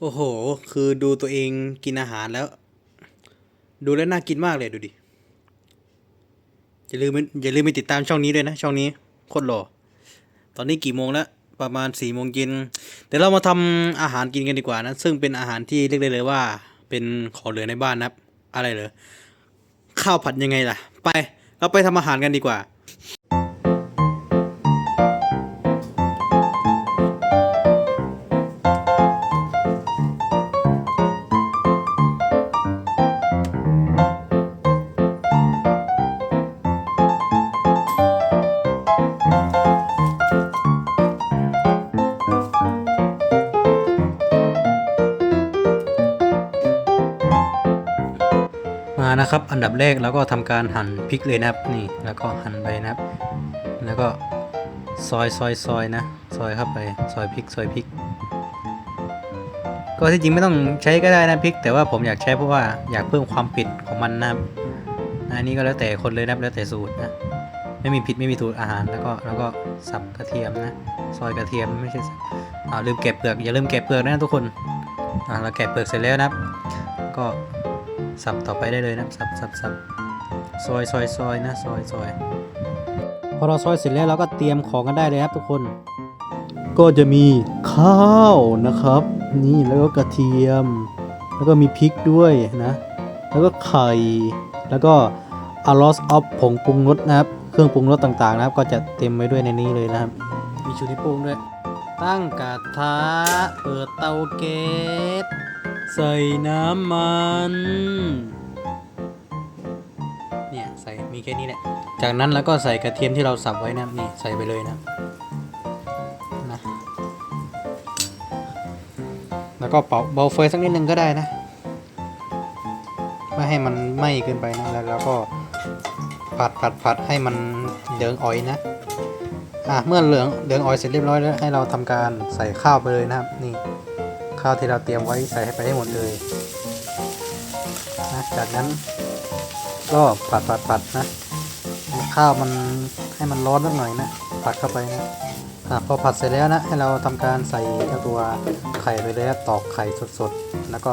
โอ้โห คือดูตัวเองกินอาหารแล้ว ดูแล้วน่ากินมากเลยดูดิ อย่าลืมอย่าลืมไปติดตามช่องนี้ด้วยนะ ช่องนี้โคตรหล่อ ตอนนี้กี่โมงแล้ว ประมาณสี่โมงเย็นเดี๋ยวเรามาทำอาหารกินกันดีกว่านะ ซึ่งเป็นอาหารที่เรียกได้เลยว่า เป็นของเหลือในบ้านนะครับอะไรเหรอ ข้าวผัดยังไงล่ะ ไป เราไปทำอาหารกันดีกว่า นะครับ อันดับแรกเราก็ทำการหั่นพริกเลยนะครับนี่แล้วก็หั่นไปนะครับ แล้วก็ซอยซอยซอยนะ ซอยเข้าไปซอยพริกซอยพริก ก็ที่จริงไม่ต้องใช้ก็ได้นะพริก แต่ว่าผมอยากใช้เพราะว่าอยากเพิ่มความเผ็ดของมันนะครับอันนี้ก็แล้วแต่คนเลยนะครับแล้วแต่สูตรนะไม่มีผิดไม่มีถูกอาหารแล้วก็แล้วก็สับกระเทียมนะ ซอยกระเทียมไม่ใช่สับอ่าลืมแกะเปลือกอย่าลืมแกะเปลือกนะทุกคนอ่าเราแกะเปลือกเสร็จแล้วนะครับ ก็ สับต่อไปได้เลยนะสับสับสับซอยซอยซอยนะซอยซอยพอเราซอยเสร็จแล้วเราก็เตรียมของกันได้เลยครับทุกคน ก็จะมีข้าวนะครับ นี่แล้วก็กระเทียม แล้วก็มีพริกด้วยนะ แล้วก็ไข่ แล้วก็อารอสออฟผงปรุงรสนะครับ เครื่องปรุงรสต่างๆนะครับ ก็จะเต็มไว้ด้วยในนี้เลยนะครับ มีชูนิโป้งด้วย ตั้งกระทะเปิดเตาแก๊ส ใส่น้ำมัน เนี่ยใส่มีแค่นี้แหละ จากนั้นแล้วก็ใส่กระเทียมที่เราสับไว้นะนี่ใส่ไปเลยนะนะแล้วก็เป่าเบาไฟสักนิดนึงก็ได้นะ ไม่ให้มันไหม้เกินไปนะแล้วก็ผัดผัดผัดให้มันเหลืองอ่อยนะอะเมื่อเหลืองเหลืองอ่อยเสร็จเรียบร้อยแล้วให้เราทำการใส่ข้าวไปเลยนะครับนี่ ข้าวที่เราเตรียมไว้ใส่ให้ไปให้หมดเลยนะจากนั้นก็ผัดผัดผัดนะข้าวมันให้มันร้อนนิดหน่อยนะผัดเข้าไปนะอะพอผัดเสร็จแล้วนะให้เราทำการใส่เจ้าตัวไข่ไปเลยตอกไข่สดๆ แล้วก็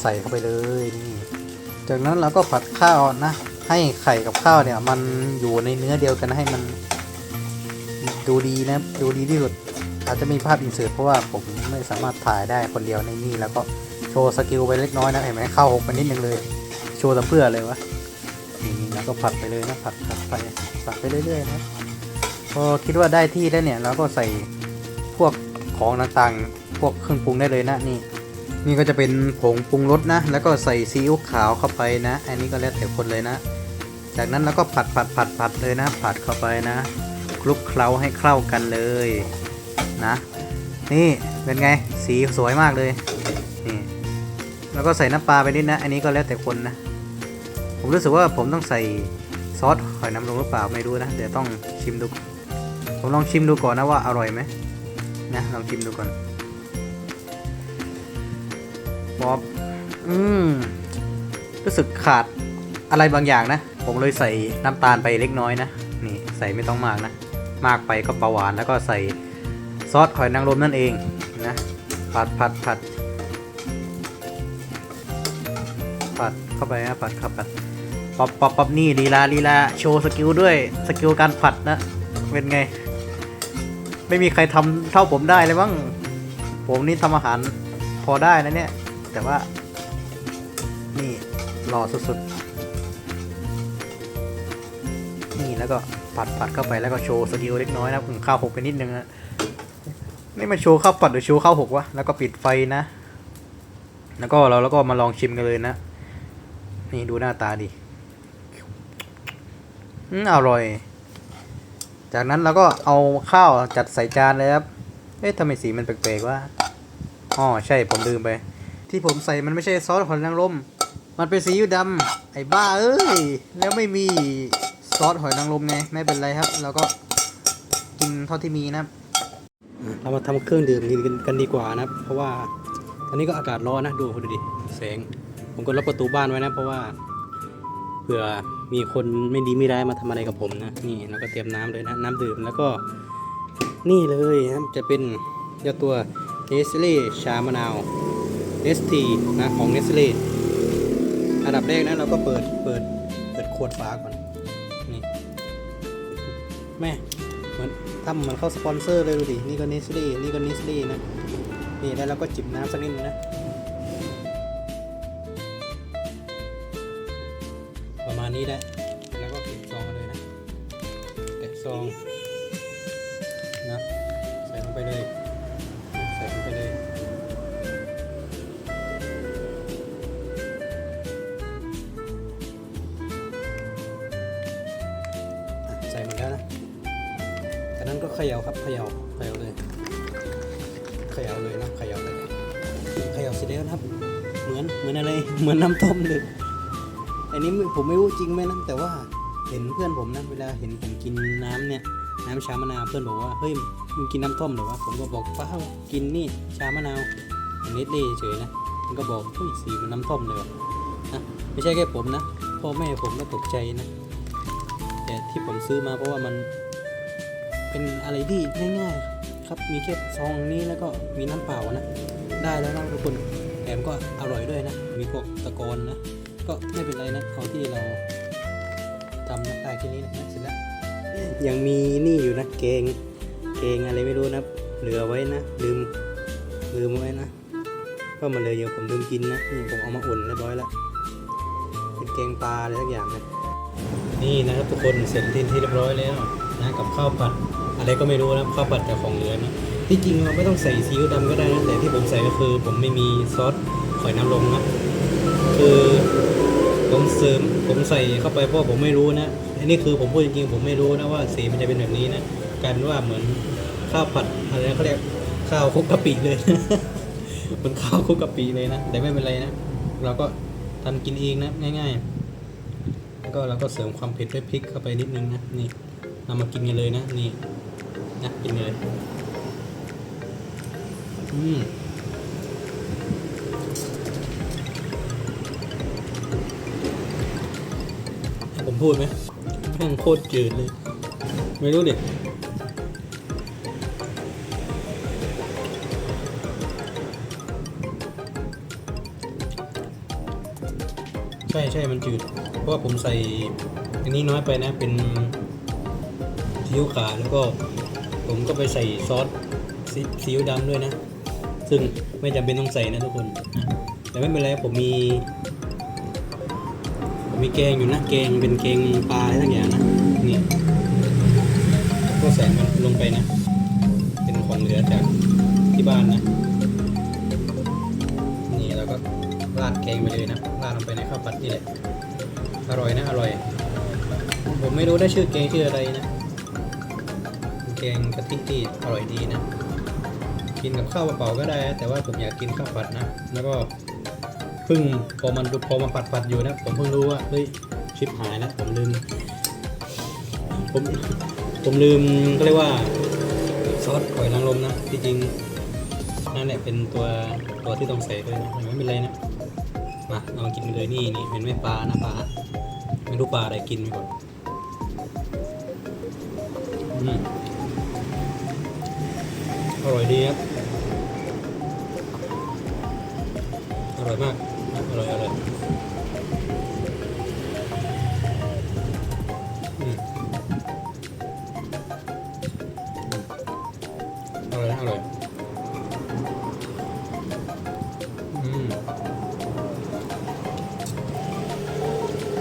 ใส่เข้าไปเลยนี่จากนั้นเราก็ผัดข้าวนะ ให้ไข่กับข้าวเนี่ย มันอยู่ในเนื้อเดียวกันให้มันดูดีนะดูดีที่สุด อาจจะมีภาพอินเสิร์ตเพราะว่าผมไม่สามารถถ่ายได้คนเดียวในนี่แล้วก็โชว์สกิลไปเล็กน้อยนะเห็นไหมเข้าหกไปนิดนึงเลย โชว์ทำเพื่อเลยวะนี่แล้วก็ผัดไปเลยนะผัดผัดไปผัดไปเรื่อยๆนะพอคิดว่าได้ที่แล้วเนี่ยเราก็ใส่พวกของต่างๆ พวกเครื่องปรุงได้เลยนะนี่ นี่ก็จะเป็นผงปรุงรสนะ แล้วก็ใส่ซีอิ๊วขาวเข้าไปนะ อันนี้ก็แล้วแต่คนเลยนะ จากนั้นเราก็ผัดผัดผัดผัดเลยนะ ผัดเข้าไปนะคลุกเคล้าให้เข้ากันเลย นะ นี่เป็นไงสีสวยมากเลยนี่แล้วก็ใส่น้ำปลาไปนิดนะ อันนี้ก็แล้วแต่คนนะ ผมรู้สึกว่าผมต้องใส่ซอสหอยนางรมหรือเปล่าไม่รู้นะ เดี๋ยวต้องชิมดู ผมลองชิมดูก่อนนะว่าอร่อยไหมนะลองชิมดูก่อนป๊อบอืมรู้สึกขาดอะไรบางอย่างนะ ผมเลยใส่น้ำตาลไปเล็กน้อยนะ นี่ใส่ไม่ต้องมากนะ มากไปก็เบาหวานแล้วก็ใส่ ซอสหอยนางรมนั่นเองนะผัดผัดผัดผัดเข้าไปนะผัดเข้าผัดป๊อปป๊อปป๊อปนี่ลีลาลีลาโชว์สกิลด้วยสกิลการผัดนะเป็นไง ไม่มีใครทำเท่าผมได้เลยมั้งผมนี่ทำอาหารพอได้นะเนี่ย แต่ว่า นี่หล่อสุดๆนี่แล้วก็ผัดผัดเข้าไปแล้วก็โชว์สกิลเล็กน้อยนะผมข้าวหกไปนิดนึงนะ นี่มันโชว์ข้าวผัดหรือโชว์ข้าวหกวะ แล้วก็ปิดไฟนะ แล้วก็เราแล้วก็มาลองชิมกันเลยนะ นี่ดูหน้าตาดิอืมอร่อย จากนั้นเราก็เอาข้าวจัดใส่จานเลยครับ เอ๊ะทำไมสีมันแปลกๆวะ อ๋อใช่ผมลืมไป ที่ผมใส่มันไม่ใช่ซอสหอยนางรม มันเป็นซีอิ๊วดำไอ้บ้าเอ้ย แล้วไม่มีซอสหอยนางรมไง ไม่เป็นไรครับ เราก็กินเท่าที่มีนะครับ เรามาทำเครื่องดื่มกินกันดีกว่านะครับ เพราะว่าตอนนี้ก็อากาศร้อนนะดูดูดิแสง ผมก็ล็อกประตูบ้านไว้นะ เพราะว่าเผื่อมีคนไม่ดีไม่ร้ายมาทำอะไรกับผมนะนี่เราก็เตรียมน้ำเลยนะน้ำดื่มแล้วก็นี่เลยนะครับจะเป็นเจ้าตัวเนสเล่ชามะนาวเนสทีนะของเนสเล่อันดับแรกนะเราก็เปิดเปิดเปิดขวดฝาก่อนนี่แม่ ทำเหมือนเข้าสปอนเซอร์เลยดูดิ นี่ก็นิสลี่นี่ก็นิสลี่นะ นี่แล้วเราก็จิบน้ำสักนิดนะประมาณนี้แหละแล้วก็เก็บซองเลยนะเก็บซอง จากนั้นก็เขย่าครับเขย่าเขย่าเลยเขย่าเลยนะเขย่าเลยเขย่าเสร็จแล้วครับ เหมือนเหมือนอะไรเหมือนน้ำต้มเลยอันนี้ผมไม่รู้จริงไหมนะแต่ว่าเห็นเพื่อนผมนะเวลาเห็นผมกินน้ำเนี่ยน้ำชามะนาวเพื่อนบอกว่าเฮ้ยมึงกินน้ำต้มเหรอวะผมก็บอกเปล่ากินนี่ชามะนาวนิดเลยเฉยนะมันก็บอกเฮ้ยสีมันน้ำต้มเลยวะนะไม่ใช่แค่ผมนะพ่อแม่ผมก็ตกใจนะแต่ที่ผมซื้อมาเพราะว่ามัน เป็นอะไรที่ง่ายๆครับมีแค่ซองนี้แล้วก็มีน้ำเปล่านะ ได้แล้วนะทุกคนแถมก็อร่อยด้วยนะ มีพวกตะกอนนะ ก็ไม่เป็นไรนะเอาที่เราทำนะได้แค่นี้นะเสร็จแล้วยังมีนี่อยู่นะเกงเกงอะไรไม่รู้นะเหลือไว้นะลืมลืมไว้นะก็มาเลยเดี๋ยวผมลืมกินนะนี่ผมเอามาอุ่นเรียบร้อยแล้วเป็นเกงปลาอะไรสักอย่างนะนี่นะครับทุกคนเสร็จที่ที่เรียบร้อยแล้วนะกับข้าวผัด อะไรก็ไม่รู้นะข้าวผัดจากของเหลือนะที่จริงเราไม่ต้องใส่ซีอิ๊วดำก็ได้นะแต่ที่ผมใส่ก็คือ ผมไม่มีซอสหอยนางรมนะคือผมเสริมผมใส่เข้าไปเพราะผมไม่รู้นะอันนี้คือผมพูดจริงๆผมไม่รู้นะว่าสีมันจะเป็นแบบนี้นะกลารว่าเหมือนข้าวผัดอะไรนะเขาเรียกข้าวคุกกะปิเลยเหมือนข้าวคุกกะปิเลยนะแต่ไม่เป็นไรนะเราก็ทำกินเองนะง่าย ๆ แล้วก็เราก็เสริมความเผ็ดด้วยพริกเข้าไปนิดนึงนะนี่นำมากินกันเลยนะนี่ นะกินเลย อืมผมพูดไหมแม่งโคตรจืดเลย ไม่รู้ดิใช่ใช่มันจืด เพราะว่าผมใส่อันนี้น้อยไปนะ เป็นซีอิ๊วขาวแล้วก็ ผมก็ไปใส่ซอสซีซอิ๊วดำด้วยนะ ซึ่งไม่จำเป็นต้องใส่นะทุกคน แต่ไม่เป็นไรผมมีมีแกงอยู่นะแกงเป็นแกงปลาอะไรทั้งอย่างนะนี่ก็ใส่มันลงไปนะ เป็นของเหลือจากที่บ้านนะ นี่แล้วก็ราดแกงไปเลยนะราดลงไปในข้าวผัดนี่แหละอร่อยนะอร่อย ผมไม่รู้ได้ชื่อแกงชื่ออะไรนะ กงกะทิที่อร่อยดีนะ กินกับข้าวเปล่าก็ได้ แต่ว่าผมอยากกินข้าวผัดนะ แล้วก็เพิ่งพอมันพอมาปัดปัดอยู่นะ ผมเพิ่งรู้ว่าเฮ้ยชิปหายนะผมลืมผมผมลืมก็เรียกว่าซอสหอยนางรมนะที่จริงนั่นแหละเป็นตัวตัวที่ต้องใส่ด้วยนะไม่เป็นไรนะมาเรามากินกันเลยนี่นี่เป็นแม่ปลานะปลาไม่รู้ปลาอะไรกินไปก่อนอืม อร่อยดีครับ อร่อยมาก อร่อย อร่อยอร่อย อร่อย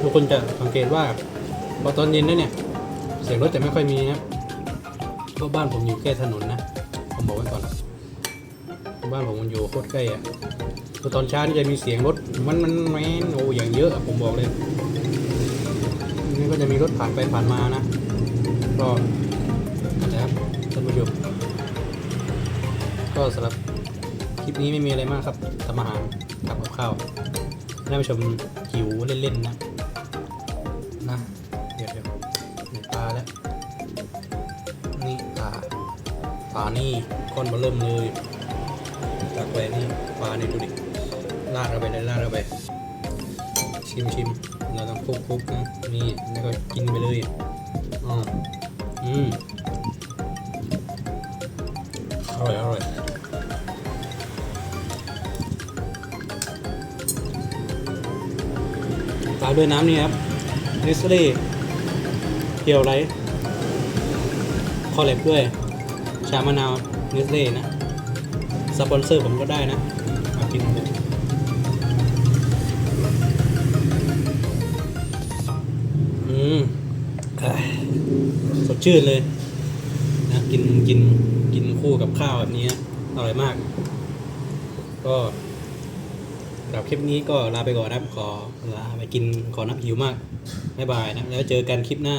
ทุกคนจะสังเกตว่าพอตอนเย็นแล้วเนี่ย เสียงรถจะไม่ค่อยมีนะเพราะบ้านผมอยู่ใกล้ถนนนะ ผมบอกไว้ก่อนบ้านผมมันอยู่โคตรใกล้อะคือตอนเช้านี่จะมีเสียงรถมันมันแมนโอ้อย่างเยอะอะผมบอกเลยนี่ก็จะมีรถผ่านไปผ่านมานะ ก็นะครับท่านผู้ชมก็สำหรับคลิปนี้ไม่มีอะไรมากครับทำอาหารทำกับข้าวให้ท่านผู้ชมหิวเล่นๆนนะ ปลานี่ค่อนมาเริ่มเลยตักไปนี่ปลานี่ดูดิลาดเข้าไปเลยลาดเข้าไป ชิมชิมเราต้องคุกคุกนะนี่แล้วก็กินไปเลยอ๋ออืมอร่อยอร่อยตามด้วยน้ำนี่ครับเนสเล่เกียวไรคอเล็บด้วย ชามะนาวเนสเล่นะสปอนเซอร์ผมก็ได้นะมากินอืมอะสดชื่นเลยนะกินกินกินคู่กับข้าวแบบนี้อร่อยมาก ก็สำหรับคลิปนี้ก็ลาไปก่อนนะครับ ขอลาไปกินขอนับหิวมาก บ๊ายบายนะ แล้วเจอกันคลิปหน้า